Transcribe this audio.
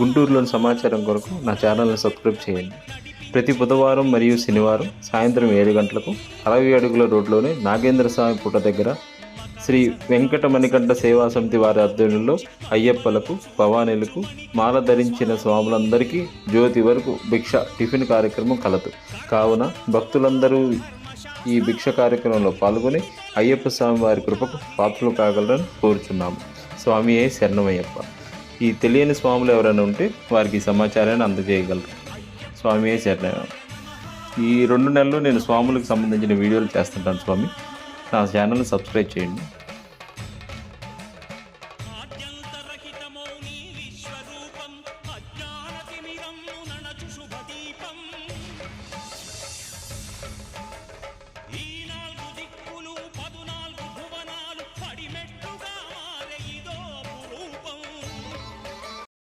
గుంటూరులోని సమాచారం కొరకు నా ఛానల్ని సబ్స్క్రైబ్ చేయండి. ప్రతి బుధవారం మరియు శనివారం సాయంత్రం ఏడు గంటలకు అరవై అడుగుల రోడ్లోని నాగేంద్ర స్వామి పుట్ట దగ్గర శ్రీ వెంకట మణికంఠ సేవా సమితి వారి ఆధ్వర్యంలో అయ్యప్పలకు భవానీలకు మాల ధరించిన స్వాములందరికీ జ్యోతి వరకు భిక్ష టిఫిన్ కార్యక్రమం కలదు. కావున భక్తులందరూ ఈ భిక్ష కార్యక్రమంలో పాల్గొని అయ్యప్ప స్వామి వారి కృపకు పాత్రలు కాగలరని కోరుచున్నాము. స్వామి శరణమయ్యప్ప. ఈ తెలియని స్వాములు ఎవరైనా ఉంటే వారికి సమాచారాన్ని అందజేయగలరు. స్వామి శరణం. ఈ రెండు నెలలు నేను స్వాములకు సంబంధించిన వీడియోలు చేస్తుంటాను స్వామి. నా ఛానల్ని సబ్స్క్రైబ్ చేయండి.